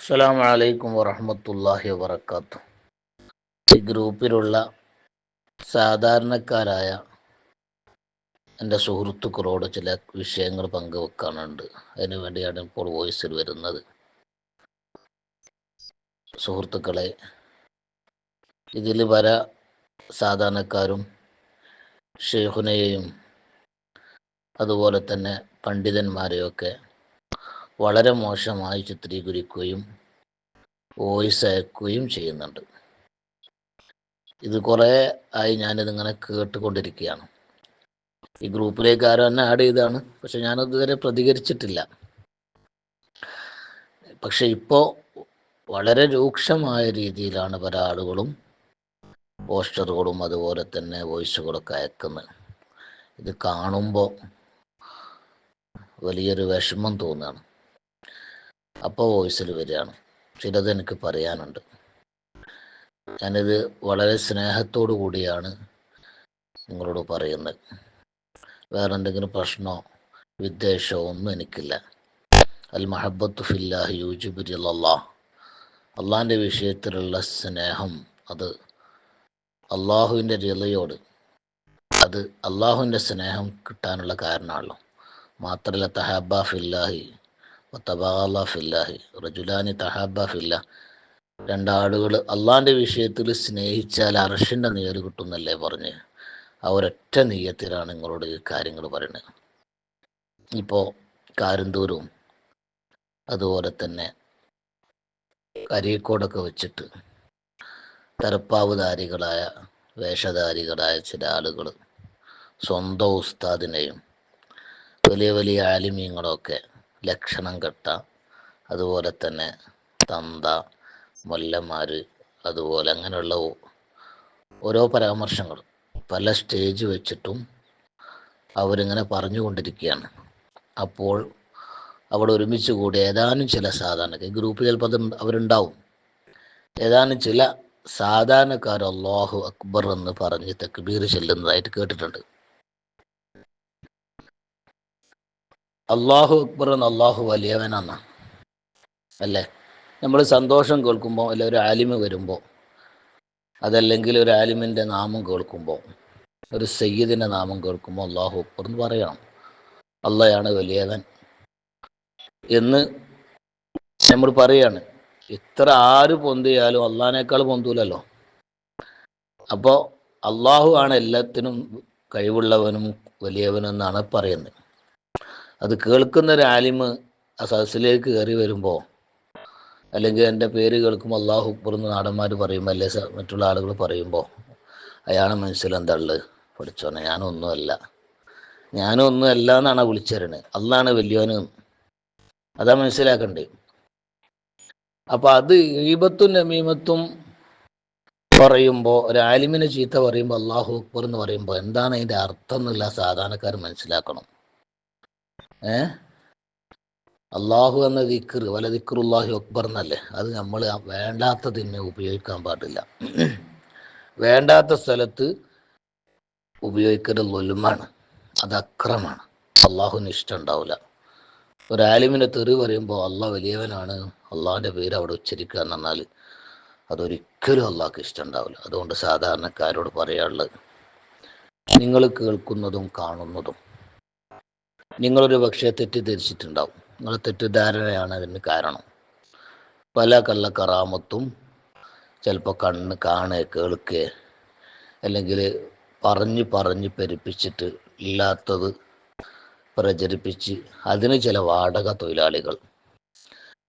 അസ്സാം വലൈക്കും വറഹമത്തല്ലാഹി വാബർക്കാത്തു ഈ ഗ്രൂപ്പിലുള്ള സാധാരണക്കാരായ എന്റെ സുഹൃത്തുക്കളോട് ചില വിഷയങ്ങൾ പങ്കുവെക്കാനുണ്ട്. അതിനു വേണ്ടിയാണ് ഇപ്പോൾ വോയിസിൽ വരുന്നത്. സുഹൃത്തുക്കളെ ഇതിൽ പല സാധാരണക്കാരും ഷെയ്ഖുനയെയും അതുപോലെ തന്നെ പണ്ഡിതന്മാരെയൊക്കെ വളരെ മോശമായി ചിത്രീകരിക്കുകയും വോയിസ് അയക്കുകയും ചെയ്യുന്നുണ്ട്. ഇത് കുറേ ആയി ഞാനിതിങ്ങനെ കേട്ടുകൊണ്ടിരിക്കുകയാണ്. ഈ ഗ്രൂപ്പിലേക്ക് ആരും എന്നെ ആഡ് ചെയ്താണ് പക്ഷെ ഞാനതുവരെ പ്രതികരിച്ചിട്ടില്ല. പക്ഷെ ഇപ്പോൾ വളരെ രൂക്ഷമായ രീതിയിലാണ് പല ആളുകളും പോസ്റ്ററുകളും അതുപോലെ തന്നെ വോയിസുകളൊക്കെ അയക്കുന്നത്. ഇത് കാണുമ്പോൾ വലിയൊരു വിഷമം തോന്നുകയാണ്. അപ്പോൾ വോയിസിൽ വരികയാണ്. ചിലത് എനിക്ക് പറയാനുണ്ട്. ഞാനിത് വളരെ സ്നേഹത്തോടു കൂടിയാണ് നിങ്ങളോട് പറയുന്നത്. വേറെ എന്തെങ്കിലും പ്രശ്നമോ വിദ്വേഷമോ ഒന്നും എനിക്കില്ല. അൽ മഹബത്തു ഫില്ലാഹ് യൂജുബുരി അള്ളാഹിന്റെ വിഷയത്തിലുള്ള സ്നേഹം അത് അള്ളാഹുവിന്റെ രലയോട് അത് അള്ളാഹുവിന്റെ സ്നേഹം കിട്ടാനുള്ള കാരണമാണല്ലോ. മാത്രമല്ല തഹാബ ഫില്ലാഹി തബാല ഫില്ലാഹി റജുലാനി തഹാബ ഫില്ല. രണ്ടാളുകൾ അള്ളാന്റെ വിഷയത്തിൽ സ്നേഹിച്ചാൽ അർഷിന്റെ നീര് കിട്ടുന്നല്ലേ പറഞ്ഞ്. ആ ഒരൊറ്റ നീയത്തിലാണ് നിങ്ങളോട് ഈ കാര്യങ്ങൾ പറയുന്നത് ഇപ്പോൾ കാരന്തൂരും അതുപോലെ തന്നെ കരീക്കോടൊക്കെ വെച്ചിട്ട് തരപ്പാവുധാരികളായ വേഷധാരികളായ ചില ആളുകൾ സ്വന്തം ഉസ്താദിനെയും വലിയ വലിയ ആലിമീങ്ങളൊക്കെ ലക്ഷണം കെട്ട. അതുപോലെ തന്നെ തന്ത മൊല്ലന്മാർ അതുപോലെ അങ്ങനെയുള്ള ഓരോ പരാമർശങ്ങൾ. പല സ്റ്റേജ് വെച്ചിട്ടും അവരിങ്ങനെ പറഞ്ഞുകൊണ്ടിരിക്കുകയാണ്. അപ്പോൾ അവിടെ ഒരുമിച്ച് കൂടി ഏതാനും ചില സാധാരണക്കാർ ഗ്രൂപ്പ് ചിലപ്പോൾ അത് അവരുണ്ടാവും. ഏതാനും ചില സാധാരണക്കാർ അള്ളാഹു അക്ബർ എന്ന് പറഞ്ഞ് തെക്കുബീർ ചെല്ലുന്നതായിട്ട് കേട്ടിട്ടുണ്ട്. അള്ളാഹു അക്ബർ എന്ന് അള്ളാഹു എന്നാണ് അല്ലേ? നമ്മൾ സന്തോഷം കേൾക്കുമ്പോൾ അല്ലെ ഒരു ആലിമ് വരുമ്പോൾ അതല്ലെങ്കിൽ ഒരു ആലിമിന്റെ നാമം കേൾക്കുമ്പോൾ ഒരു സയ്യിദിന്റെ നാമം കേൾക്കുമ്പോൾ അള്ളാഹു അക്ബർ എന്ന് പറയണം. അള്ളയാണ് വലിയവൻ. എന്ന് നമ്മൾ പറയാണ്. ഇത്ര ആര് പൊന്തിയാലും അള്ളഹാനേക്കാൾ പൊന്തൂലല്ലോ. അപ്പോൾ അള്ളാഹു ആണ് എല്ലാത്തിനും കഴിവുള്ളവനും വലിയവനും എന്നാണ് പറയുന്നത്. അത് കേൾക്കുന്ന ഒരു ആലിമ് ആ സദസ്സിലേക്ക് കയറി വരുമ്പോൾ അല്ലെങ്കിൽ എന്റെ പേര് കേൾക്കുമ്പോൾ അള്ളാഹു അക്ബർന്ന് നാടന്മാർ പറയുമ്പോൾ അല്ലെ മറ്റുള്ള ആളുകൾ പറയുമ്പോൾ അയാളെ ഉള്ളത് പഠിച്ചോനെ ഞാനൊന്നുമല്ല ഞാനൊന്നുമല്ല എന്നാണ് വിളിച്ചറിയണത് അള്ളാണ് വലിയവനും. അതാ മനസ്സിലാക്കണ്ടേ? അപ്പോൾ അത് ഈബത്തും നമീമത്തും പറയുമ്പോൾ ഒരു ആലിമിനെ ചീത്ത പറയുമ്പോൾ അള്ളാഹു അക്ബർ എന്ന് പറയുമ്പോൾ എന്താണ് അതിന്റെ അർത്ഥം എന്നുള്ള സാധാരണക്കാർ മനസ്സിലാക്കണം. ഏ? അള്ളാഹു എന്ന ദിക്കർ വല ദിക്കറുല്ലാഹു അക്ബർ എന്നല്ലേ? അത് നമ്മൾ വേണ്ടാത്തതിനെ ഉപയോഗിക്കാൻ പാടില്ല. വേണ്ടാത്ത സ്ഥലത്ത് ഉപയോഗിക്കൽ ലൊലുമാണ്. അത് അക്രമാണ്. അള്ളാഹുവിന് ഇഷ്ടം ഉണ്ടാവില്ല ഒരു ആലിമിനെ തെറി പറയുമ്പോൾ അള്ളാഹ് വലിയവനാണ് അള്ളാഹിന്റെ പേര് അവിടെ ഉച്ചരിക്കുക എന്ന് പറഞ്ഞാൽ അതൊരിക്കലും അള്ളാഹ്ക്ക് ഇഷ്ടം ഉണ്ടാവില്ല അതുകൊണ്ട് സാധാരണക്കാരോട് പറയാനുള്ളത് നിങ്ങൾ കേൾക്കുന്നതും കാണുന്നതും നിങ്ങളൊരു പക്ഷേ തെറ്റിദ്ധരിച്ചിട്ടുണ്ടാവും. നിങ്ങൾ തെറ്റിദ്ധാരണയാണ് അതിന് കാരണം. പല കള്ള കറാമത്തും ചിലപ്പോൾ കണ്ണ് കാണുക കേൾക്കുക അല്ലെങ്കിൽ പറഞ്ഞ് പറഞ്ഞ് പെരുപ്പിച്ചിട്ട് ഇല്ലാത്തത് പ്രചരിപ്പിച്ച് അതിന് ചില വാടക തൊഴിലാളികൾ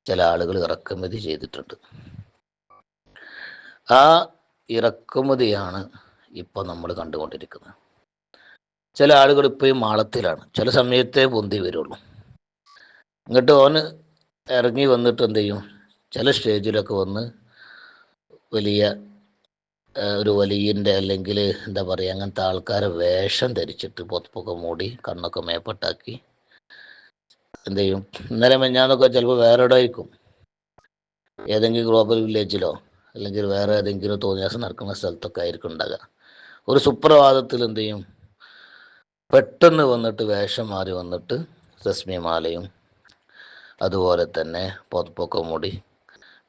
ചില ആളുകൾ ഇറക്കുമതി ചെയ്തിട്ടുണ്ട്. ആ ഇറക്കുമതിയാണ് ഇപ്പം നമ്മൾ കണ്ടുകൊണ്ടിരിക്കുന്നത്. ചില ആളുകൾ ഇപ്പോഴും മാളത്തിലാണ്. ചില സമയത്തേ പൊന്തി വരുള്ളൂ. എന്നിട്ട് ഓന് ഇറങ്ങി വന്നിട്ട് എന്ത് ചെയ്യും? ചില സ്റ്റേജിലൊക്കെ വന്ന് വലിയ ഒരു വലിയന്റെ അല്ലെങ്കിൽ എന്താ പറയുക അങ്ങനത്തെ ആൾക്കാരെ വേഷം ധരിച്ചിട്ട് പൊത്തപ്പൊക്കെ മൂടി കണ്ണൊക്കെ മേപ്പട്ടാക്കി എന്ത് ചെയ്യും? ഇന്നലെ മെഞ്ഞാന്നൊക്കെ ചിലപ്പോൾ വേറെ ഇടമായിരിക്കും ഏതെങ്കിലും ഗ്ലോബൽ വില്ലേജിലോ അല്ലെങ്കിൽ വേറെ ഏതെങ്കിലും തോന്നിയാസം നടക്കുന്ന സ്ഥലത്തൊക്കെ ആയിരിക്കും ഉണ്ടാകുക ഒരു സുപ്രഭാതത്തിൽ എന്ത് ചെയ്യും? പെട്ടെന്ന് വന്നിട്ട് വേഷം മാറി വന്നിട്ട് രശ്മിമാലയും അതുപോലെ തന്നെ പൊതപ്പൊക്കെ മൂടി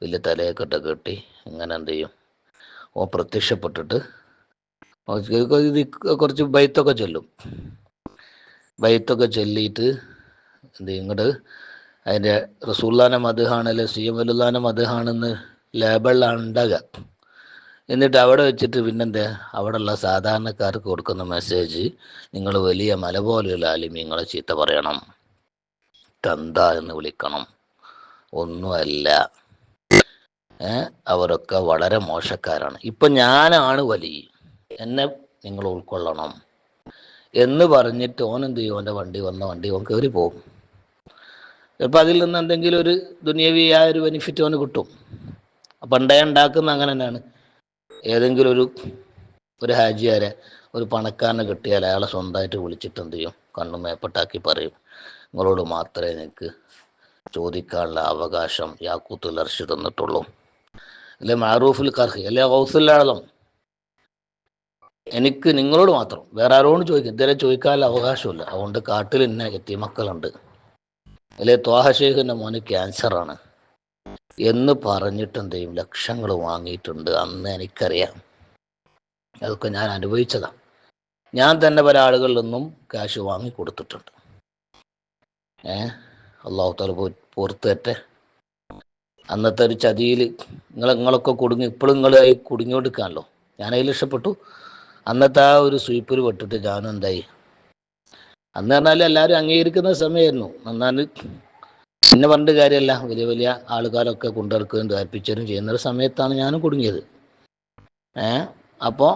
വലിയ തലയൊക്കെ കെട്ടി ഇങ്ങനെ എന്ത് ചെയ്യും? ഓ പ്രത്യക്ഷപ്പെട്ടിട്ട് ഇത് കുറച്ച് ബൈത്തൊക്കെ ചൊല്ലും. ബൈത്തൊക്കെ ചൊല്ലിയിട്ട് എന്ത് ഇങ്ങോട്ട് അതിന്റെ റസൂല്ലാന മധുഹാണ് അല്ലെ സി എം വലുല്ലാന മധുഹാണെന്ന് ലേബിളിലാണ് ഉണ്ടാകുക എന്നിട്ട് അവിടെ വെച്ചിട്ട് പിന്നെന്താ? അവിടെയുള്ള സാധാരണക്കാർക്ക് കൊടുക്കുന്ന മെസ്സേജ് നിങ്ങൾ വലിയ മല പോലെയുള്ള ആലിമ്യങ്ങളെ ചീത്ത പറയണം. തന്ത എന്ന് വിളിക്കണം. ഒന്നുമല്ല. അവരൊക്കെ വളരെ മോശക്കാരാണ്. ഇപ്പം ഞാനാണ് വലിയ എന്നെ നിങ്ങൾ ഉൾക്കൊള്ളണം. എന്ന് പറഞ്ഞിട്ട് ഓൻ എന്ത് ചെയ്യും? ഓന്റെ വണ്ടി വന്ന വണ്ടി ഓൻ കയറി പോകും ചിലപ്പോൾ അതിൽ നിന്ന് എന്തെങ്കിലും ഒരു ദുനിയവിയായ ഒരു ബെനിഫിറ്റ് ഓന് കിട്ടും. പണ്ടേ ഉണ്ടാക്കുന്ന അങ്ങനെ തന്നെയാണ്. ഏതെങ്കിലും ഒരു ഒരു ഹാജിയാരെ ഒരു പണക്കാരനെ കിട്ടിയാൽ അയാളെ സ്വന്തമായിട്ട് വിളിച്ചിട്ട് എന്ത് ചെയ്യും? കണ്ണു മേപ്പട്ടാക്കി പറയും നിങ്ങളോട് മാത്രമേ എനിക്ക് ചോദിക്കാനുള്ള അവകാശം യാക്കൂത്തുൽ അർഷ് തന്നിട്ടുള്ളൂ. അല്ലെ മാറൂഫുൽ കർഹി അല്ലെ ഹൗസുല്ലാളം എനിക്ക് നിങ്ങളോട് മാത്രം വേറെ ആരോടും ചോദിക്കും ഇതുവരെ ചോദിക്കാനുള്ള അവകാശമില്ല. അതുകൊണ്ട് കാട്ടിൽ ഇന്ന എത്തിമക്കളുണ്ട്. അല്ലെ ത്വാഹ ഷേഖിന്റെ മോന് ക്യാൻസറാണ് എന്ന് പറഞ്ഞിട്ടുണ്ട് ലക്ഷങ്ങൾ വാങ്ങിയിട്ടുണ്ട്. അന്ന് എനിക്കറിയാം. അതൊക്കെ ഞാൻ അനുഭവിച്ചതാണ് ഞാൻ തന്നെ പല ആളുകളിൽ നിന്നും ക്യാഷ് വാങ്ങി കൊടുത്തിട്ടുണ്ട്. ഏ? അള്ളാഹു തല പുറത്ത് തട്ടെ അന്നത്തെ ഒരു ചതിയിൽ നിങ്ങൾ നിങ്ങളൊക്കെ കുടുങ്ങി ഇപ്പോഴും നിങ്ങൾ കുടുങ്ങിക്കൊടുക്കാണല്ലോ ഞാൻ അതിൽ ഇഷ്ടപ്പെട്ടു. അന്നത്തെ ആ ഒരു സ്വീപ്പിൽ പെട്ടിട്ട് ഞാനും എന്തായി അന്ന് പറഞ്ഞാൽ എല്ലാവരും അംഗീകരിക്കുന്ന സമയമായിരുന്നു. എന്നാൽ പിന്നെ പറഞ്ഞിട്ട് കാര്യമല്ല വലിയ വലിയ ആൾക്കാരൊക്കെ കൊണ്ടിറക്കുകയും ധരിപ്പിച്ചതും ചെയ്യുന്ന ഒരു സമയത്താണ് ഞാനും കുടുങ്ങിയത്. ഏ? അപ്പോൾ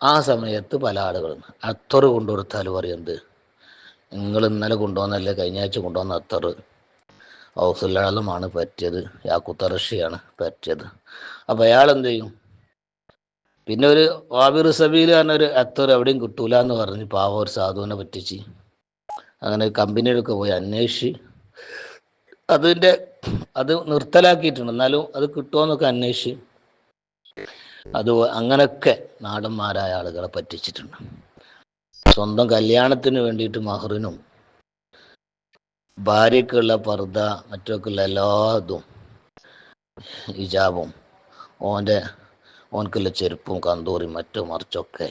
ആ സമയത്ത് പല ആളുകളും അത്തറ് കൊണ്ടുകൊടുത്താൽ പറയുന്നത് നിങ്ങൾ ഇന്നലെ കൊണ്ടുവന്നല്ലേ കഴിഞ്ഞ ആഴ്ച കൊണ്ടുവന്ന അത്തറ്. ഹൗസിലാളുമാണ് പറ്റിയത്. യാക്കുത്തറഷിയാണ് പറ്റിയത്. അപ്പോൾ അയാൾ എന്ത് ചെയ്യും? പിന്നെ ഒരു വാബിർ സബീൽ പറഞ്ഞൊരു അത്തർ എവിടെയും കിട്ടൂല എന്ന് പറഞ്ഞ് പാവ ഒരു സാധുവിനെ പറ്റിച്ച് അങ്ങനെ കമ്പനിയിലൊക്കെ പോയി അന്വേഷിച്ച് അതിന്റെ അത് നിർത്തലാക്കിയിട്ടുണ്ട്. എന്നാലും അത് കിട്ടുമോന്നൊക്കെ അന്വേഷിച്ച് അത് അങ്ങനെയൊക്കെ നാടന്മാരായ ആളുകളെ പറ്റിച്ചിട്ടുണ്ട്. സ്വന്തം കല്യാണത്തിന് വേണ്ടിയിട്ട് മഹറിനും ഭാര്യക്കുള്ള പർദ്ദ മറ്റൊക്കെയുള്ള എല്ലാ ഇതും ഹിജാബും ഓന്റെ ഓൻക്കുള്ള ചെരുപ്പും കന്തൂറി മറ്റും മറിച്ചൊക്കെ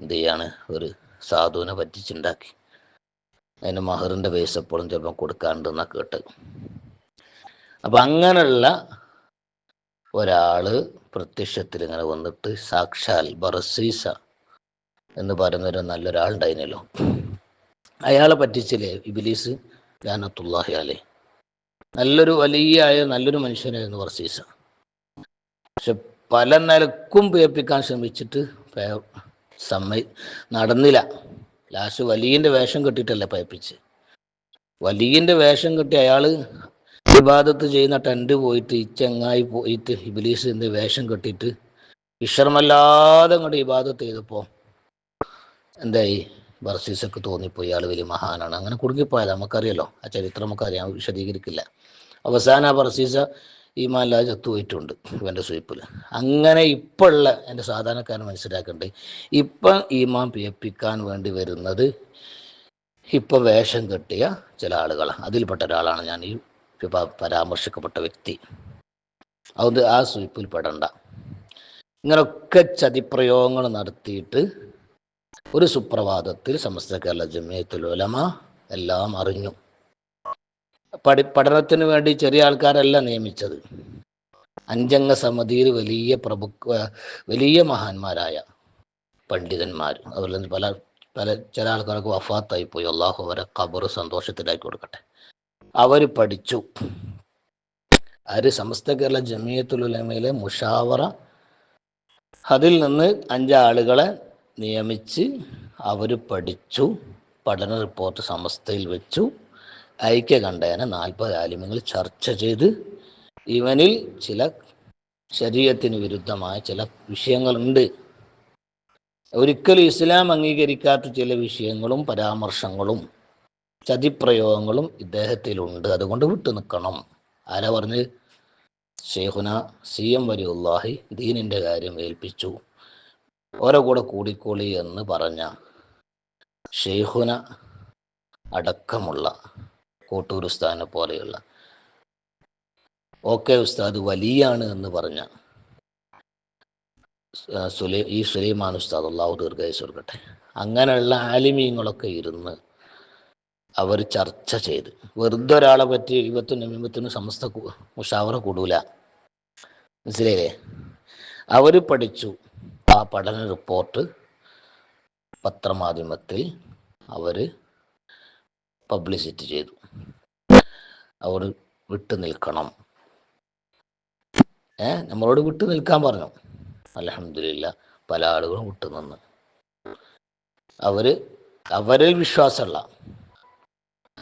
എന്ത് ചെയ്യാണ്? ഒരു സാധുവിനെ പറ്റിച്ചുണ്ടാക്കി. അതിന് മഹറിന്റെ പൈസ എപ്പോഴും ചിലപ്പോൾ കൊടുക്കാണ്ടെന്നാണ് കേട്ട്. അപ്പം അങ്ങനെയുള്ള ഒരാൾ പ്രത്യക്ഷത്തിൽ ഇങ്ങനെ വന്നിട്ട് സാക്ഷാൽ ബറസീസ എന്ന് പറയുന്നൊരു നല്ലൊരാളുണ്ടായിരുന്നല്ലോ. അയാളെ പറ്റിച്ചില്ലേ ഇബിലീസ്? ലാനത്തുല്ലാഹി നല്ലൊരു വലിയ ആയ നല്ലൊരു മനുഷ്യനായിരുന്നു ബർസീസ പക്ഷെ പല നിലക്കും പേപ്പിക്കാൻ ശ്രമിച്ചിട്ട് സമ്മ നടന്നില്ല. ലാസ്റ്റ് വലിയന്റെ വേഷം കെട്ടിയിട്ടല്ലേ പയപ്പിച്ച് വലിയന്റെ വേഷം കെട്ടി അയാൾ വിവാദത്ത് ചെയ്യുന്ന ടെന്റ് പോയിട്ട് ഈ ചെങ്ങായി പോയിട്ട് ഇബിലീസിന്റെ വേഷം കെട്ടിയിട്ട് വിഷമല്ലാതെ അങ്ങോട്ട് ഇബാദത്ത് ചെയ്തപ്പോൾ എന്തായി? ബർസീസൊക്കെ തോന്നിപ്പോയി. ഇയാൾ വലിയ മഹാനാണ്. അങ്ങനെ കുടുങ്ങിപ്പോയത്. നമുക്കറിയാലോ. ആ ചരിത്രം നമുക്കറിയാം. വിശദീകരിക്കില്ല. അവസാന ബർസീസ ഈമാനില്ലാതെ ചത്തുപോയിട്ടുണ്ട് ഇവന്റെ സ്വീപ്പിൽ. അങ്ങനെ ഇപ്പോഴുള്ള എന്റെ സാധാരണക്കാരൻ മനസ്സിലാക്കണ്ടേ ഇപ്പം ഈമാൻ പിയപ്പിക്കാൻ വേണ്ടി വരുന്നത് ഇപ്പം വേഷം കെട്ടിയ ചില ആളുകളാണ് അതിൽപ്പെട്ട ഒരാളാണ് ഞാൻ ഈ പരാമർശിക്കപ്പെട്ട വ്യക്തി. അതുകൊണ്ട് ആ സ്വീപ്പിൽ പെടണ്ട. ഇങ്ങനൊക്കെ ചതിപ്രയോഗങ്ങൾ നടത്തിയിട്ട് ഒരു സുപ്രഭാതത്തിൽ സമസ്ത കേരള ജമ്മിയത്തുൽ ഉലമ എല്ലാം അറിഞ്ഞു. പഠി പഠനത്തിന് വേണ്ടി ചെറിയ ആൾക്കാരല്ല നിയമിച്ചത്. അഞ്ചംഗ സമിതിയിൽ വലിയ പ്രഭു വലിയ മഹാന്മാരായ പണ്ഡിതന്മാർ. അതുപോലെ പല പല ചില ആൾക്കാർക്ക് വഫാത്തായി പോയി അള്ളാഹു അവരെ ഖബർ സന്തോഷത്തിലാക്കി കൊടുക്കട്ടെ. അവർ പഠിച്ചു. അവർ സമസ്ത കേരള ജമിയത്തുൽ ഉലമയിലെ മുഷാവറ അതിൽ നിന്ന് അഞ്ചാളുകളെ നിയമിച്ച് അവർ പഠിച്ചു. പഠന റിപ്പോർട്ട് സമസ്തയിൽ വെച്ചു. ഐക്യകണ്ഠേന നാൽപ്പത് ആലിമ്യങ്ങൾ ചർച്ച ചെയ്ത് ഇവനിൽ ചില ശരീരത്തിന് വിരുദ്ധമായ ചില വിഷയങ്ങളുണ്ട്. ഒരിക്കലും ഇസ്ലാം അംഗീകരിക്കാത്ത ചില വിഷയങ്ങളും പരാമർശങ്ങളും ചതിപ്രയോഗങ്ങളും ഇദ്ദേഹത്തിലുണ്ട്. അതുകൊണ്ട് വിട്ടു നിൽക്കണം. ആരാ പറഞ്ഞ്? ഷെയ്ഖുന സി എം വലിയുല്ലാഹി ദീനിന്റെ കാര്യം ഏൽപ്പിച്ചു. ഓരോ കൂടെ കൂടിക്കോളി എന്ന് പറഞ്ഞ ഷെയ്ഖുന അടക്കമുള്ള കോട്ടൂരുസ്ഥാനെ പോലെയുള്ള. ഓക്കെ ഉസ്താദ് വലിയാണ് എന്ന് പറഞ്ഞ സുലൈ ഈ സുലൈമാൻ ഉസ്താദ് അള്ളാഹു ദീർഘായുസ് കൊടുക്കട്ടെ. അങ്ങനെയുള്ള ആലിമീങ്ങളൊക്കെ ഇരുന്ന് അവർ ചർച്ച ചെയ്ത്. വെറുതെ ഒരാളെ പറ്റി ഇവത്തും നമീമത്തിനും സമസ്ത മുഷാവറ കൂടൂല. മനസ്സിലായില്ലേ? അവർ പഠിച്ചു. ആ പഠന റിപ്പോർട്ട് പത്രമാധ്യമത്തിൽ അവർ പബ്ലിസിറ്റി ചെയ്തു. അവർ വിട്ടു നിൽക്കണം. ഏ? നമ്മളോട് വിട്ടു നിൽക്കാൻ പറഞ്ഞു. അലഹമില്ല പല ആളുകളും വിട്ടു നിന്ന്. അവർ അവരിൽ വിശ്വാസമുള്ള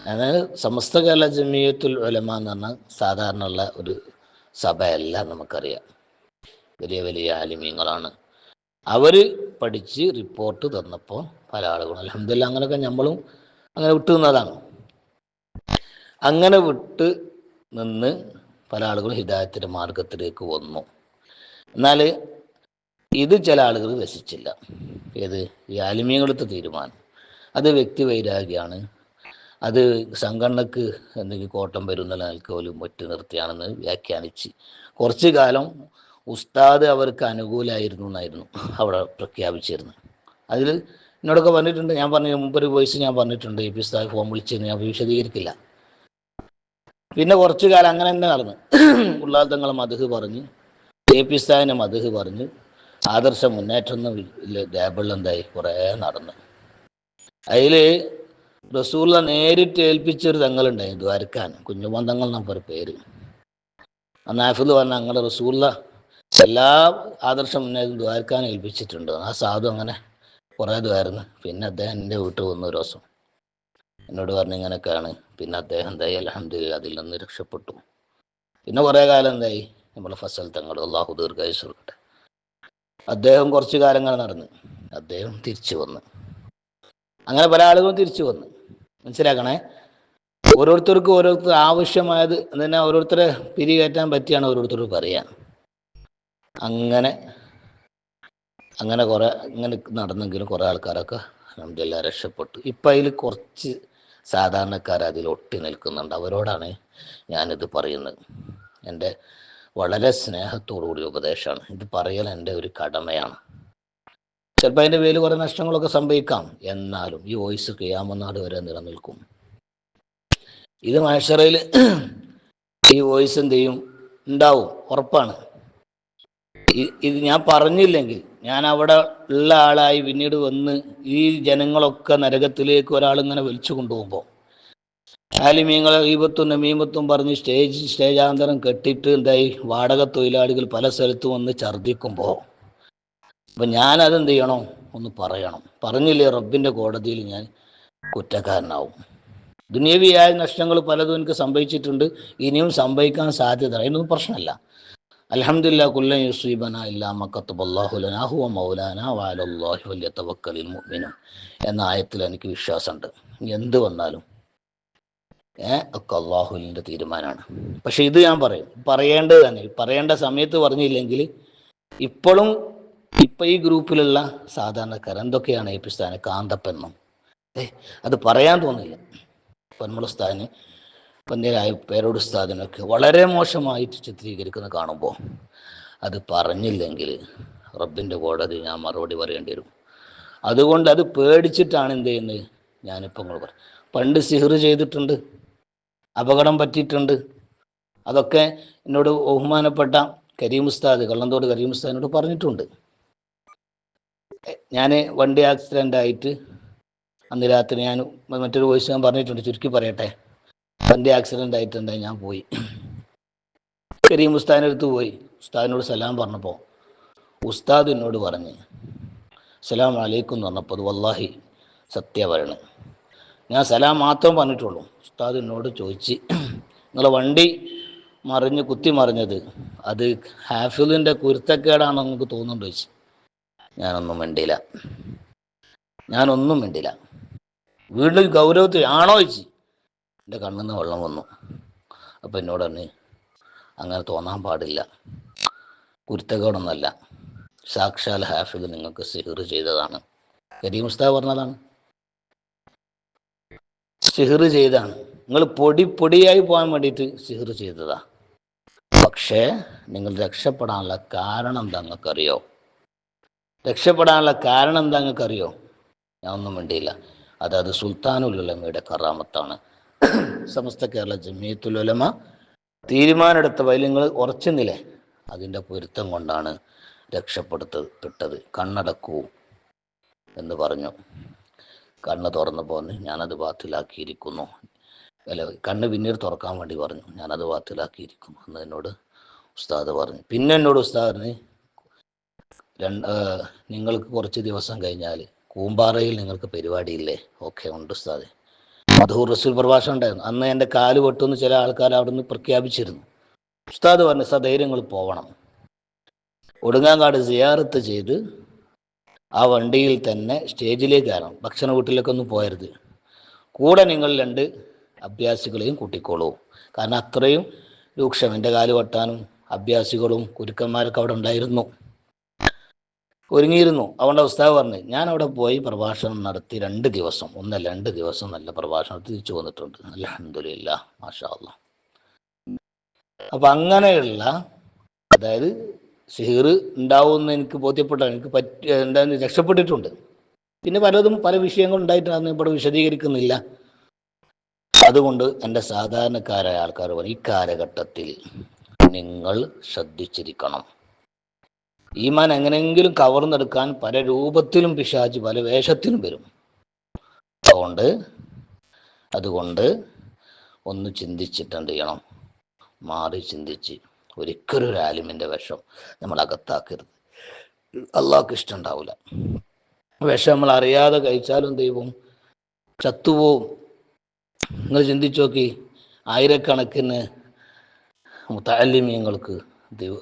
അതായത് സമസ്ത കേരള ജമിയത്തുൽ ഒലമ എന്ന് പറഞ്ഞാൽ സാധാരണ ഉള്ള ഒരു സഭയല്ല നമുക്കറിയാം. വലിയ വലിയ ആലിമീങ്ങളാണ്. അവർ പഠിച്ച് റിപ്പോർട്ട് തന്നപ്പോൾ പല ആളുകളും അലഹമില്ല അങ്ങനെയൊക്കെ നമ്മളും അങ്ങനെ വിട്ടു നിന്നതാണ്. അങ്ങനെ വിട്ട് നിന്ന് പല ആളുകളും ഹിദായത്തിന്റെ മാർഗത്തിലേക്ക് വന്നു. എന്നാൽ ഇത് ചില ആളുകൾ രസിച്ചില്ല ഏത്? ഈ ആലിമ്യങ്ങളെടുത്ത തീരുമാനം. അത് വ്യക്തി വൈരാഗ്യമാണ് അത് സംഘടനക്ക് എന്തെങ്കിലും കോട്ടം വരുന്ന നിലയ്ക്ക് പോലും ഒറ്റ നിർത്തിയാണെന്ന് വ്യാഖ്യാനിച്ച് കുറച്ചു കാലം ഉസ്താദ് അവർക്ക് അനുകൂലമായിരുന്നു എന്നായിരുന്നു അവിടെ പ്രഖ്യാപിച്ചിരുന്നത്. അതിൽ എന്നോടൊക്കെ പറഞ്ഞിട്ടുണ്ട് ഞാൻ പറഞ്ഞ മുമ്പൊരു വോയിസ് ഞാൻ പറഞ്ഞിട്ടുണ്ട് എ പി ഉസ്താദ് ഫോം വിളിച്ചെന്ന് ഞാൻ വിശദീകരിക്കില്ല. പിന്നെ കുറച്ചു കാലം അങ്ങനെ തന്നെ നടന്നു. ഉള്ളാദങ്ങളെ മധുഹ് പറഞ്ഞ് എ പി ഉസ്താദിനെ മധുഹ് പറഞ്ഞ് ആദർശ മുന്നേറ്റം ലേബിളിൽ എന്തായി? കുറേ നടന്നു. അതിൽ റസൂള്ള നേരിട്ട് ഏൽപ്പിച്ചൊരു തങ്ങളുണ്ടായി ദ്വാരക്കാൻ. കുഞ്ഞുമോൻ തങ്ങൾ എന്നാ ഒരു പേര്. അന്ന് ആഫിദ് പറഞ്ഞ അങ്ങനെ റസൂള്ള എല്ലാ ആദർശ മുന്നേറ്റം ദ്വാരക്കാൻ ഏൽപ്പിച്ചിട്ടുണ്ട്. ആ സാധു അങ്ങനെ കുറേ ദ്വാരുന്നു. പിന്നെ അദ്ദേഹം എന്റെ വീട്ടിൽ വന്നു ഒരു ദിവസം. എന്നോട് പറഞ്ഞു ഇങ്ങനെയൊക്കെയാണ് പിന്നെ അദ്ദേഹം എന്തായി? അലഹമ്മദ് അതിൽ നിന്ന് രക്ഷപ്പെട്ടു. പിന്നെ കുറേ കാലം എന്തായി? നമ്മളെ ഫസൽ തങ്ങൾ അള്ളാഹു ദീർഘായുസ് കൊടുക്കട്ടെ. അദ്ദേഹം കുറച്ച് കാലങ്ങൾ നടന്ന്. അദ്ദേഹം തിരിച്ചു വന്ന്. അങ്ങനെ പല ആളുകളും തിരിച്ചു വന്ന്. മനസ്സിലാക്കണേ? ഓരോരുത്തർക്ക് ഓരോരുത്തർ ആവശ്യമായത് തന്നെ ഓരോരുത്തരെ പിരികയറ്റാൻ പറ്റിയാണ് ഓരോരുത്തർ പറയാൻ അങ്ങനെ അങ്ങനെ കുറെ ഇങ്ങനെ നടന്നെങ്കിലും കുറേ ആൾക്കാരൊക്കെ അലഹമില്ല രക്ഷപ്പെട്ടു. ഇപ്പം അതിൽ കുറച്ച് സാധാരണക്കാർ അതിൽ ഒട്ടി നിൽക്കുന്നുണ്ട്. അവരോടാണ് ഞാനിത് പറയുന്നത്. എന്റെ വളരെ സ്നേഹത്തോടുകൂടി ഉപദേശമാണ്. ഇത് പറയൽ എന്റെ ഒരു കടമയാണ്. ചിലപ്പോൾ അതിന്റെ പേരിൽ കുറേ നഷ്ടങ്ങളൊക്കെ സംഭവിക്കാം. എന്നാലും ഈ വോയിസ് കിയാമനാട് വരെ നിലനിൽക്കും. ഇത് മാഷറയിൽ ഈ വോയിസ് എന്ത് ചെയ്യും? ഉണ്ടാവും. ഉറപ്പാണ്. ഇത് ഞാൻ പറഞ്ഞില്ലെങ്കിൽ ഞാൻ അവിടെ ഉള്ള ആളായി പിന്നീട് വന്ന് ഈ ജനങ്ങളൊക്കെ നരകത്തിലേക്ക് ഒരാളിങ്ങനെ വലിച്ചു കൊണ്ടുപോകുമ്പോൾ ആലിമീങ്ങളെ ഈപത്തും നമീമത്തും പറഞ്ഞ് സ്റ്റേജ് സ്റ്റേജാന്തരം കെട്ടിട്ട് എന്തായി? വാടക തൊഴിലാളികൾ പല സ്ഥലത്തും വന്ന് ഛർദ്ദിക്കുമ്പോൾ അപ്പം ഞാനതെന്ത് ചെയ്യണം? ഒന്ന് പറയണം. പറഞ്ഞില്ലേ റബ്ബിന്റെ കോടതിയിൽ ഞാൻ കുറ്റക്കാരനാവും. ദുനിയവിയായ നഷ്ടങ്ങൾ പലതും എനിക്ക് സംഭവിച്ചിട്ടുണ്ട്. ഇനിയും സംഭവിക്കാൻ സാധ്യത അതിനൊന്നും പ്രശ്നമല്ല. അലഹമില്ല കുല്ലൻ യുസീബന എന്ന ആയത്തിൽ എനിക്ക് വിശ്വാസമുണ്ട്. എന്ത് വന്നാലും ഏ ഒക്കെ അള്ളാഹുലിന്റെ തീരുമാനമാണ്. പക്ഷെ ഇത് ഞാൻ പറയും. പറയേണ്ടത് തന്നെ. പറയേണ്ട സമയത്ത് പറഞ്ഞില്ലെങ്കിൽ ഇപ്പോഴും ഇപ്പൊ ഈ ഗ്രൂപ്പിലുള്ള സാധാരണക്കാർ എന്തൊക്കെയാണ് ഈ പുസ്തകം കാന്തപ്പെന്നും? ഏ അത് പറയാൻ തോന്നില്ല. പൊന്മുളസ്ഥാന് പന്നീരായ പേരോട് സ്ഥാപനമൊക്കെ വളരെ മോശമായിട്ട് ചിത്രീകരിക്കുന്ന കാണുമ്പോൾ അത് പറഞ്ഞില്ലെങ്കിൽ റബ്ബിന്റെ കോടതി ഞാൻ മറുപടി പറയേണ്ടി വരും. അതുകൊണ്ട് അത് പേടിച്ചിട്ടാണ് എന്ത് ചെയ്യുന്നത്? ഞാനിപ്പോൾ നിങ്ങൾ പറയും. പണ്ട് സിഹിർ ചെയ്തിട്ടുണ്ട് അപകടം പറ്റിയിട്ടുണ്ട്. അതൊക്കെ എന്നോട് ബഹുമാനപ്പെട്ട കരീം ഉസ്താദ് കള്ളന്തോട് കരീം ഉസ്താദിനോട് പറഞ്ഞിട്ടുണ്ട്. ഞാൻ വണ്ടി ആക്സിഡന്റ് ആയിട്ട് അന്ന് രാത്രി ഞാൻ മറ്റൊരു വോയിസ് ഞാൻ പറഞ്ഞിട്ടുണ്ട് ചുരുക്കി പറയട്ടെ. വണ്ടി ആക്സിഡന്റ് ആയിട്ടുണ്ടായി ഞാൻ പോയി. കരീം ഉസ്താദിന്റെ അടുത്ത് പോയി. ഉസ്താദിനോട് സലാം പറഞ്ഞപ്പോൾ ഉസ്താദ് എന്നോട് പറഞ്ഞ് സലാം അലൈക്കും എന്ന് പറഞ്ഞപ്പോൾ വല്ലാഹി സത്യ പറയണേ. ഞാൻ സലാം മാത്രം പറഞ്ഞിട്ടുള്ളൂ. ഉസ്താദ് എന്നോട് ചോദിച്ച് നിങ്ങളെ വണ്ടി മറിഞ്ഞ് കുത്തി മറിഞ്ഞത് അത് ഹാഫിലിന്റെ കുരുത്തക്കേടാണോ നിങ്ങൾക്ക് തോന്നുന്നുണ്ട്? ചോദിച്ചു. ഞാനൊന്നും മിണ്ടിയില്ല. ഞാനൊന്നും മിണ്ടില്ല വീണ്ടും ഗൗരവത്തിൽ ആണോ? ചോദിച്ചു. എന്റെ കണ്ണിൽ നിന്ന് വെള്ളം വന്നു. അപ്പം എന്നോട് പറഞ്ഞു അങ്ങനെ തോന്നാൻ പാടില്ല. കുരുത്തക്കേടൊന്നല്ല. സാക്ഷാൽ ഹാഫിദ് നിങ്ങൾക്ക് സിഹിർ ചെയ്തതാണ്. കരീം ഉസ്താദ് പറഞ്ഞതാണ്. സിഹിർ ചെയ്താണ്. നിങ്ങൾ പൊടി പൊടിയായി പോകാൻ വേണ്ടിയിട്ട് സിഹിർ ചെയ്തതാ. പക്ഷേ നിങ്ങൾ രക്ഷപ്പെടാനുള്ള കാരണം എന്താ നിങ്ങൾക്കറിയോ? രക്ഷപ്പെടാനുള്ള കാരണം എന്താ നിങ്ങൾക്കറിയോ? ഞാൻ ഒന്നും വേണ്ടിയില്ല അതായത് സുൽത്താനുൽ കറാമത്താണ്. സമസ്ത കേരള ജമീത്തുലമ തീരുമാനമെടുത്ത ഉറച്ചു നിലേ അതിന്റെ പൊരുത്തം കൊണ്ടാണ് രക്ഷപ്പെടുത്തപ്പെട്ടത്. കണ്ണടക്കൂ എന്ന് പറഞ്ഞു. കണ്ണ് തുറന്നു പോന്ന് ഞാനത് ബാത്തിലാക്കിയിരിക്കുന്നു അല്ല കണ്ണ് പിന്നീട് തുറക്കാൻ വേണ്ടി പറഞ്ഞു. ഞാനത് ബാത്തിലാക്കിയിരിക്കുന്നു എന്ന് എന്നോട് ഉസ്താദ് പറഞ്ഞു. പിന്നെ എന്നോട് ഉസ്താദ് രണ്ട് നിങ്ങൾക്ക് കുറച്ച് ദിവസം കഴിഞ്ഞാൽ കൂമ്പാറയിൽ നിങ്ങൾക്ക് പരിപാടിയില്ലേ? ഓക്കെ ഉണ്ട് ഉസ്താദെ. മധൂർ റസൂൽ പ്രഭാഷണം ഉണ്ടായിരുന്നു അന്ന് എന്റെ കാൽ വെട്ടുമെന്ന് ചില ആൾക്കാർ അവിടുന്ന് പ്രഖ്യാപിച്ചിരുന്നു. ഉസ്താദ് പറഞ്ഞു സധൈര്യങ്ങൾ പോവണം. ഒടുങ്ങാങ്കാട് സിയാറത്ത് ചെയ്ത് ആ വണ്ടിയിൽ തന്നെ സ്റ്റേജിലേക്ക് കയറണം. ഭക്ഷണ വീട്ടിലേക്ക് ഒന്നും പോയരുത്. കൂടെ നിങ്ങൾ രണ്ട് അഭ്യാസികളെയും കൂട്ടിക്കോളൂ. കാരണം അത്രയും രൂക്ഷം എന്റെ കാൽ വെട്ടാനും അഭ്യാസികളും കുരുക്കന്മാരൊക്കെ അവിടെ ഉണ്ടായിരുന്നു. ഒരുങ്ങിയിരുന്നു. അവന്റെ ഉസ്താവ് പറഞ്ഞു ഞാൻ അവിടെ പോയി പ്രഭാഷണം നടത്തി രണ്ട് ദിവസം. ഒന്നല്ല രണ്ട് ദിവസം നല്ല പ്രഭാഷണം തിരിച്ചു വന്നിട്ടുണ്ട്. അലഹമില്ല മാഷാ അല്ലാ അപ്പൊ അങ്ങനെയുള്ള അതായത് സിഹിർ ഉണ്ടാവുമെന്ന് എനിക്ക് ബോധ്യപ്പെട്ട എനിക്ക് പറ്റി എന്താ രക്ഷപ്പെട്ടിട്ടുണ്ട്. പിന്നെ പലതും പല വിഷയങ്ങളും ഉണ്ടായിട്ടാണ് ഇവിടെ വിശദീകരിക്കുന്നില്ല. അതുകൊണ്ട് എന്റെ സാധാരണക്കാരായ ആൾക്കാർ പറഞ്ഞു ഈ കാലഘട്ടത്തിൽ നിങ്ങൾ ശ്രദ്ധിച്ചിരിക്കണം. ഈമാൻ എങ്ങനെയെങ്കിലും കവർന്നെടുക്കാൻ പല രൂപത്തിലും പിശാച് പല വേഷത്തിലും വരും. അതുകൊണ്ട് അതുകൊണ്ട് ഒന്ന് ചിന്തിച്ചിട്ടുണ്ട് ചെയ്യണം. മാറി ചിന്തിച്ച് ഒരിക്കലും ഒരു ആലിമിന്റെ വിഷം നമ്മൾ അകത്താക്കരുത്. അള്ളാഹ്ക്ക് ഇഷ്ടമുണ്ടാവില്ല വിഷം നമ്മൾ അറിയാതെ കഴിച്ചാലും ദൈവം ചത്തുപോവും. നിങ്ങൾ ചിന്തിച്ചു നോക്കി ആയിരക്കണക്കിന് മുത്താലിമ്യങ്ങൾക്ക് ദൈവ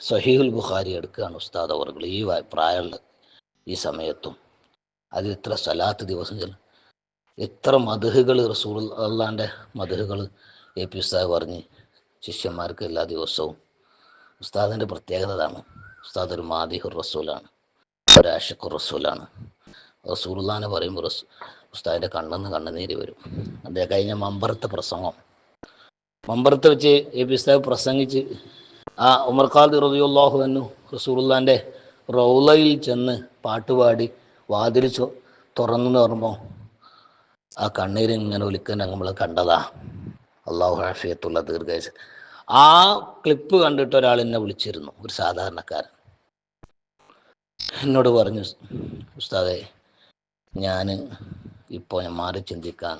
സഹീഹുൽ ബുഖാരി എടുക്കുകയാണ് ഉസ്താദ് അവർ ഈ പ്രായമുള്ള ഈ സമയത്തും. അതിൽ ഇത്ര സലാത്ത് ദിവസം ചെല്ലും എത്ര മധുഹുകൾ റസൂൾ അള്ളാന്റെ മധുഹുകൾ എ പി ഉസ്താദ് പറഞ്ഞ് ശിഷ്യന്മാർക്ക് എല്ലാ ദിവസവും ഉസ്താദിന്റെ പ്രത്യേകത അതാണ് ഉസ്താദ് ഒരു മാദിഹുർ റസൂലാണ് ഒരു ആഷിഖുർ റസൂലാണ്. റസൂലുള്ളാനെ പറയുമ്പോൾ റസ് ഉസ്താദിന്റെ കണ്ണെന്ന് കണ്ണുനീര് വരും. അദ്ദേഹം കഴിഞ്ഞ മമ്പറത്തെ പ്രസംഗം. മമ്പറത്ത് വെച്ച് എ പി ഉസ്താദ് പ്രസംഗിച്ച് ആ ഉമർ ഖാദ് റബിയുള്ളാഹു എന്നു റസൂലുള്ളാന്റെ റൗലയിൽ ചെന്ന് പാട്ടുപാടി വാതിൽ തുറന്നു പറയുമ്പോൾ ആ കണ്ണീര് ഇങ്ങനെ ഒലിക്കാൻ നമ്മൾ കണ്ടതാ. അള്ളാഹു ഹാഫിയത്തുള്ള ദീർഘായുസ്. ആ ക്ലിപ്പ് കണ്ടിട്ട് ഒരാൾ എന്നെ വിളിച്ചിരുന്നു ഒരു സാധാരണക്കാരൻ. എന്നോട് പറഞ്ഞു ഉസ്താദെ ഞാൻ ഇപ്പോൾ ഞാൻ മാറി ചിന്തിക്കാൻ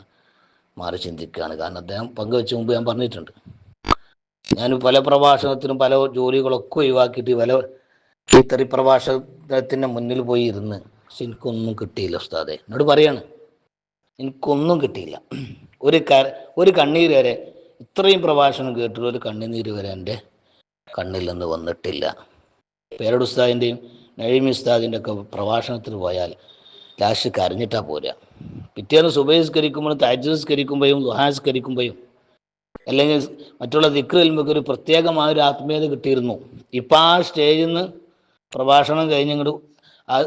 മാറി ചിന്തിക്കുകയാണ് കാരണം അദ്ദേഹം പങ്കുവെച്ച മുമ്പ് ഞാൻ പറഞ്ഞിട്ടുണ്ട്. ഞാൻ പല പ്രഭാഷണത്തിനും പല ജോലികളൊക്കെ ഒഴിവാക്കിയിട്ട് പല ഇത്തറി പ്രഭാഷണത്തിന്റെ മുന്നിൽ പോയി ഇരുന്ന് പക്ഷെ എനിക്കൊന്നും കിട്ടിയില്ല ഉസ്താദെ. എന്നോട് പറയാണ് എനിക്കൊന്നും കിട്ടിയില്ല. ഒരു കര ഒരു കണ്ണീര് വരെ ഇത്രയും പ്രഭാഷണം കേട്ടിട്ട് ഒരു കണ്ണുനീര് വരെ എന്റെ കണ്ണിൽ നിന്ന് വന്നിട്ടില്ല. പേരട് ഉസ്താദിന്റെയും നഴീമി ഉസ്താദിന്റെ ഒക്കെ പ്രഭാഷണത്തിന് പോയാൽ ലാസ്റ്റ് കരഞ്ഞിട്ടാ പോരാ. പിറ്റേന്ന് സുബസ്കരിക്കുമ്പോഴും താജസ്കരിക്കുമ്പോഴും ദുഹാസ്കരിക്കുമ്പോഴും അല്ലെങ്കിൽ മറ്റുള്ള ദിക്ർ വരുമ്പോൾ ഒരു പ്രത്യേകമായ ഒരു ആത്മീയത കിട്ടിയിരുന്നു. ഇപ്പം ആ സ്റ്റേജിൽ നിന്ന് പ്രഭാഷണം കഴിഞ്ഞ് ഇങ്ങോട്ട് ആ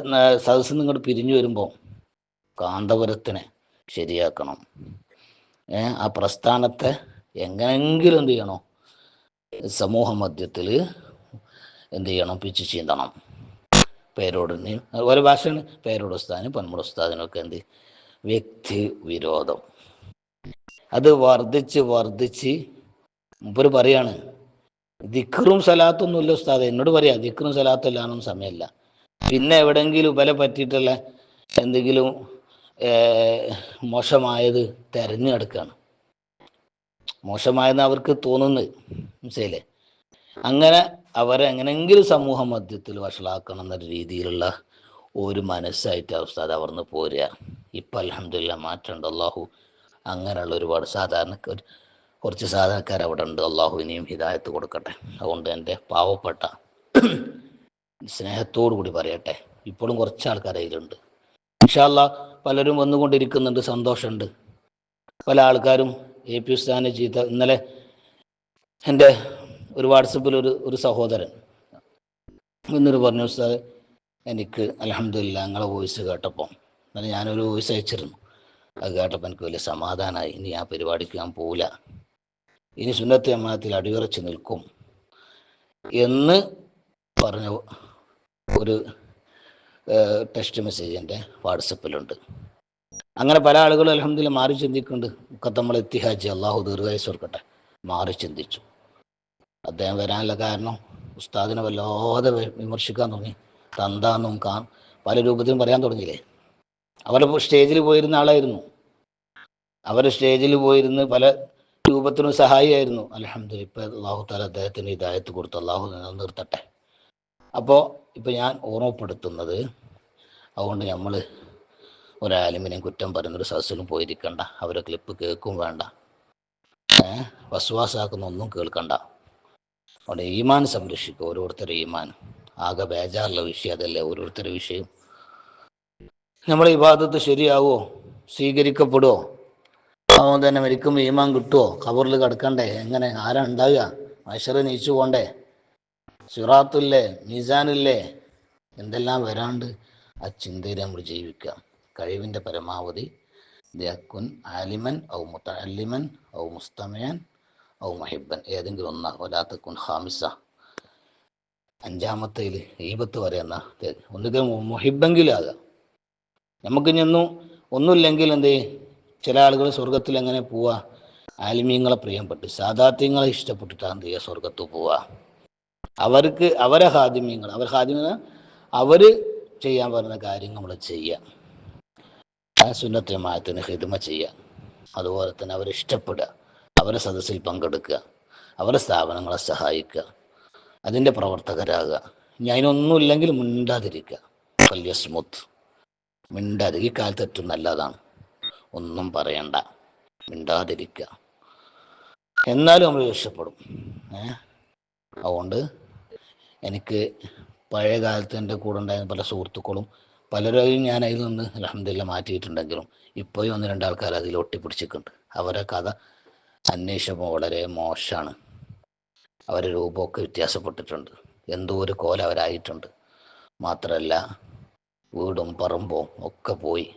സദസ്സിൽ നിന്ന് ഇങ്ങോട്ട് പിരിഞ്ഞു വരുമ്പോൾ കാന്തപുരത്തിനെ ശരിയാക്കണം. ആ പ്രസ്ഥാനത്തെ എങ്ങനെങ്കിലും എന്ത് ചെയ്യണം സമൂഹ മധ്യത്തിൽ എന്ത് ചെയ്യണം പിച്ചു ചീന്തണം. പേരോടിനെയും അതുപോലെ ഭാഷയാണ് പേരോട് ഉസ്താദിനും ഒക്കെ എന്ത് വ്യക്തി വിരോധം. അത് വർദ്ധിച്ച് വർദ്ധിച്ച് മുപ്പര് പറയാണ് ദിക്കറും സലാത്തൊന്നും ഇല്ല ഉസ്താദ്. എന്നോട് പറയാ ദിക്കറും സലാത്തല്ലാന്നും സമയമല്ല പിന്നെ എവിടെങ്കിലും ഉപല പറ്റിയിട്ടുള്ള എന്തെങ്കിലും മോശമായത് തെരഞ്ഞെടുക്കുകയാണ് മോശമായെന്ന് അവർക്ക് തോന്നുന്നത് മനസ്സിലെ അങ്ങനെ അവരെ എങ്ങനെങ്കിലും സമൂഹ മധ്യത്തിൽ വഷളാക്കണം എന്ന രീതിയിലുള്ള ഒരു മനസ്സായിട്ട് ഉസ്താദ് അവർന്ന് പോരുക. ഇപ്പം അലഹമില്ല മാറ്റമുണ്ട് അങ്ങനെയുള്ള ഒരുപാട് സാധാരണ കുറച്ച് സാധാരണക്കാർ അവിടെ ഉണ്ട്. അള്ളാഹു ഇനിയും ഹിദായത്ത് കൊടുക്കട്ടെ. അതുകൊണ്ട് എന്റെ പാവപ്പെട്ട സ്നേഹത്തോടു കൂടി പറയട്ടെ. ഇപ്പോഴും കുറച്ച് ആൾക്കാർ അതിലുണ്ട് ഇൻഷാല്ല പലരും വന്നുകൊണ്ടിരിക്കുന്നുണ്ട്. സന്തോഷമുണ്ട്. പല ആൾക്കാരും എ പി ഉസ്താനെ ചീത്ത ഇന്നലെ എന്റെ ഒരു വാട്സപ്പിൽ ഒരു ഒരു സഹോദരൻ ഇന്നൊരു പറഞ്ഞു ഉസ്താദ് എനിക്ക് അലഹമില്ല നിങ്ങളെ വോയിസ് കേട്ടപ്പോൾ. എന്നാലും ഞാനൊരു വോയിസ് അയച്ചിരുന്നു. അത് കേട്ടപ്പോൾ എനിക്ക് വലിയ സമാധാനമായി ഇനി ആ പരിപാടിക്ക് ഞാൻ പോവില്ല. ഇനി സുന്നത്ത് ജമാഅത്തിൽ അടിയുറച്ച് നിൽക്കും എന്ന് പറഞ്ഞ ഒരു ടെക്സ്റ്റ് മെസ്സേജ് എന്റെ വാട്സപ്പിലുണ്ട്. അങ്ങനെ പല ആളുകളും അലഹമ്മദില്ല മാറി ചിന്തിക്കുന്നുണ്ട്. ഒക്കെ നമ്മൾ എത്തിഹാജി അള്ളാഹു ദീർഘായുസ് ഓർക്കട്ടെ മാറി ചിന്തിച്ചു. അദ്ദേഹം വരാനുള്ള കാരണം ഉസ്താദിനെ വല്ലാതെ വിമർശിക്കാൻ തുടങ്ങി. തന്താന്നും കാ പല രൂപത്തിലും പറയാൻ തുടങ്ങിയില്ലേ? അവരെ സ്റ്റേജിൽ പോയിരുന്ന ആളായിരുന്നു. അവർ സ്റ്റേജിൽ പോയിരുന്ന് പല രൂപത്തിനും സഹായിയായിരുന്നു. അലഹമ്മദ് ഇപ്പം അള്ളാഹു താല അദ്ദേഹത്തിന് ഇതായത്ത് കൊടുത്തു. അള്ളാഹു നിലനിർത്തട്ടെ അപ്പോൾ ഇപ്പം ഞാൻ ഓർമ്മപ്പെടുത്തുന്നത് അതുകൊണ്ട് നമ്മൾ ഒരാലിമിനെയും കുറ്റം പറയുന്നൊരു സദസ്സിലും പോയിരിക്കണ്ട. അവരെ ക്ലിപ്പ് കേൾക്കും വേണ്ട. വസ്വാസാക്കുന്ന ഒന്നും കേൾക്കണ്ട. അവിടെ ഈമാൻ സംരക്ഷിക്കുക ഓരോരുത്തരുടെ ഈമാൻ. ആകെ ബേജാറുള്ള വിഷയം അതല്ലേ ഓരോരുത്തരുടെ വിഷയം. നമ്മൾ ഇബാദത്ത് ശരിയാവോ? സ്വീകരിക്കപ്പെടുമോ അവൻ തന്നെ മരിക്കുമ്പോൾ ഈമാൻ കിട്ടുമോ കബറിൽ കിടക്കണ്ടേ? എങ്ങനെ? ആരാ ഉണ്ടാവുക? മനുഷ്യരെ നീച്ചു പോണ്ടേ? സിറാത്തില്ലേ? മീസാനില്ലേ? എന്തെല്ലാം വരാണ്ട്? ആ ചിന്തയിൽ നമ്മൾ ജീവിക്കാം കഴിവിന്റെ പരമാവധി. ദിയക്കുൻ ആലിമൻ ഔ മുത്തല്ലിമൻ ഔ മുസ്തമയൻ ഔ മഹിബൻ ഏതെങ്കിലും ഒന്ന ഒലാത്തക്കുൻ ഹാമിസ. അഞ്ചാമത്തേൽ ഈപത്ത് പറയുന്ന ഒന്നുകിൽ മുഹിബെങ്കിലാകാം നമുക്ക് നിന്നു ഒന്നുമില്ലെങ്കിൽ എന്ത് ചില ആളുകൾ സ്വർഗത്തിൽ എങ്ങനെ പോവാ? ആലിമീങ്ങളെ പ്രിയപ്പെട്ട് സാധാത്യങ്ങളെ ഇഷ്ടപ്പെട്ടിട്ടാണ് എന്ത് ചെയ്യുക സ്വർഗത്ത് പോവുക അവർക്ക് അവരെ ഹാദിമ്യങ്ങൾ അവർ ഹാദിമ്യ അവർ ചെയ്യാൻ പറയുന്ന കാര്യം നമ്മൾ ചെയ്യുക ആ സുന്നത്തെ മായത്തിന് ഹിദ്മ ചെയ്യുക അതുപോലെ തന്നെ അവരെ ഇഷ്ടപ്പെടുക അവരെ സദസ്സിൽ പങ്കെടുക്കുക. അവരെ സ്ഥാപനങ്ങളെ സഹായിക്കുക. അതിന്റെ പ്രവർത്തകരാകുക. ഇനി അതിനൊന്നുമില്ലെങ്കിൽ മിണ്ടാതിരിക്കുക. കല്യസ്മുത്ത് സ്മൂത്ത് മിണ്ടാതി ഈ കാലത്ത് ഏറ്റവും നല്ലതാണ്. ഒന്നും പറയണ്ട. മിണ്ടാതിരിക്കുക എന്നാലും നമ്മൾ രക്ഷപ്പെടും. ഏ? അതുകൊണ്ട് എനിക്ക് പഴയ കാലത്ത് എന്റെ കൂടെ ഉണ്ടായിരുന്ന പല സുഹൃത്തുക്കളും പലരെയും ഞാൻ അതിൽ നിന്ന് അലഹമില്ല മാറ്റിയിട്ടുണ്ടെങ്കിലും ഇപ്പോഴും ഒന്ന് രണ്ടാൾക്കാർ അതിൽ ഒട്ടിപ്പിടിച്ചിട്ടുണ്ട്. അവരെ കഥ അന്വേഷിച്ചപ്പോൾ വളരെ മോശമാണ്. അവരുടെ രൂപമൊക്കെ വ്യത്യാസപ്പെട്ടിട്ടുണ്ട്. എന്തോ ഒരു കോല അവരായിട്ടുണ്ട്. മാത്രമല്ല വീടും പറമ്പും ഒക്കെ പോയി.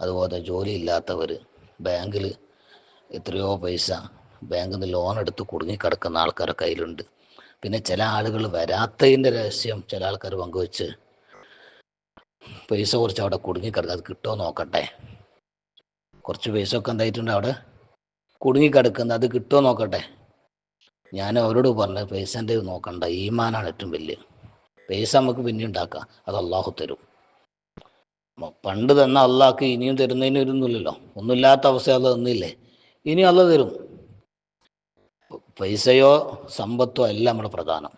അതുപോലെ ജോലി ഇല്ലാത്തവർ ബാങ്കിൽ എത്രയോ പൈസ ബാങ്കിൽ നിന്ന് ലോൺ എടുത്ത് കുടുങ്ങിക്കിടക്കുന്ന ആൾക്കാരുടെ കയ്യിലുണ്ട്. പിന്നെ ചില ആളുകൾ വരാത്തതിന്റെ രഹസ്യം ചില ആൾക്കാർ പങ്കുവെച്ച് പൈസ കുറച്ച് അവിടെ കുടുങ്ങിക്കിടക്കുക അത് കിട്ടുമോ നോക്കട്ടെ. കുറച്ച് പൈസ ഒക്കെ എന്തായിട്ടുണ്ട് അവിടെ? കുടുങ്ങിക്കിടക്കുന്നത് അത് കിട്ടുമോ നോക്കട്ടെ. ഞാൻ അവരോട് പറഞ്ഞു പൈസന്റെ നോക്കണ്ട ഈമാനാണ് ഏറ്റവും വലിയ. പൈസ നമുക്ക് പിന്നെ ഉണ്ടാക്കാം അത് അള്ളാഹു തരും. പണ്ട് തന്ന അള്ളാഹ്ക്ക് ഇനിയും തരുന്നതിന് വരുന്നില്ലല്ലോ ഒന്നുമില്ലാത്ത അവസ്ഥ അത് തന്നില്ലേ? ഇനി അല്ല തരും. പൈസയോ സമ്പത്തോ അല്ല നമ്മുടെ പ്രധാനം.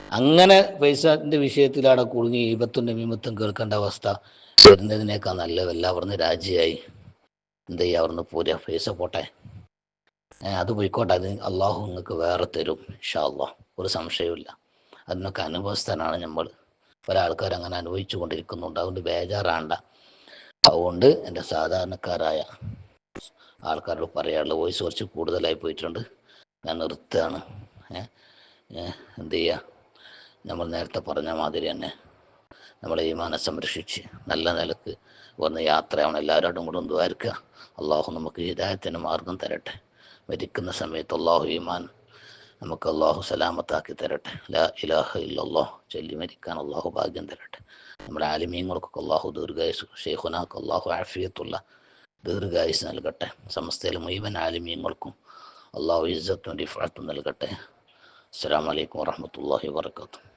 അങ്ങനെ പൈസന്റെ വിഷയത്തിലാണ് കുടുങ്ങി ഈപത്തും നമീമത്തും കേൾക്കേണ്ട അവസ്ഥ വരുന്നതിനേക്കാൾ നല്ലതല്ല അവിടുന്ന് രാജിയായി. എന്ത് ചെയ്യുക അവിടുന്ന് പോരുക പൈസ പോട്ടെ. അത് പോയിക്കോട്ടെ. അത് അള്ളാഹു നിങ്ങൾക്ക് വേറെ തരും ഷാ അള്ളാഹ് ഒരു സംശയവുമില്ല. അതിനൊക്കെ അനുഭവസ്ഥനാണ് നമ്മൾ. പല ആൾക്കാർ അങ്ങനെ അനുഭവിച്ചു കൊണ്ടിരിക്കുന്നുണ്ട് അതുകൊണ്ട് ബേജാറാണ്ട. അതുകൊണ്ട് എന്റെ സാധാരണക്കാരായ ആൾക്കാരോട് പറയാനുള്ള വോയിസ് കുറച്ച് കൂടുതലായി പോയിട്ടുണ്ട്. ഞാൻ നിർത്തുകയാണ്. എന്ത് ചെയ്യുക നമ്മൾ നേരത്തെ പറഞ്ഞ മാതിരി തന്നെ നമ്മളെ ഈമാനെ സംരക്ഷിച്ച് നല്ല നിലയ്ക്ക് വന്ന് യാത്രയാണ്. എല്ലാവരോടും കൂടെ ദ്വാരിക്കുക. അള്ളാഹു നമുക്ക് ഹിദായത്തിന് മാർഗം തരട്ടെ. മരിക്കുന്ന സമയത്ത് അള്ളാഹു ഈമാൻ നമുക്ക് അള്ളാഹു സലാമത്താക്കി തരട്ടെ. ലാ ഇലാഹ ഇല്ലല്ലാഹ്. ചൊല്ലി മരിക്കാൻ അള്ളാഹു ഭാഗ്യം തരട്ടെ. നമ്മുടെ ആലിമീങ്ങൾക്കൊക്കെ അള്ളാഹു ദീർഘായുസ്. ഷെയ്ഖുനാക്ക് അള്ളാഹു ആഫിയത്തുള്ള ദീർഘായുസ് നൽകട്ടെ. സമസ്തയിലെ മുഴുവൻ ആലിമീങ്ങൾക്കും അള്ളാഹു ഇസ്സത്തും റിഫാത്തും നൽകട്ടെ. അസ്സാം വലൈക്കും വാഹമത്തല്ലാഹി വാബർക്കാത്തു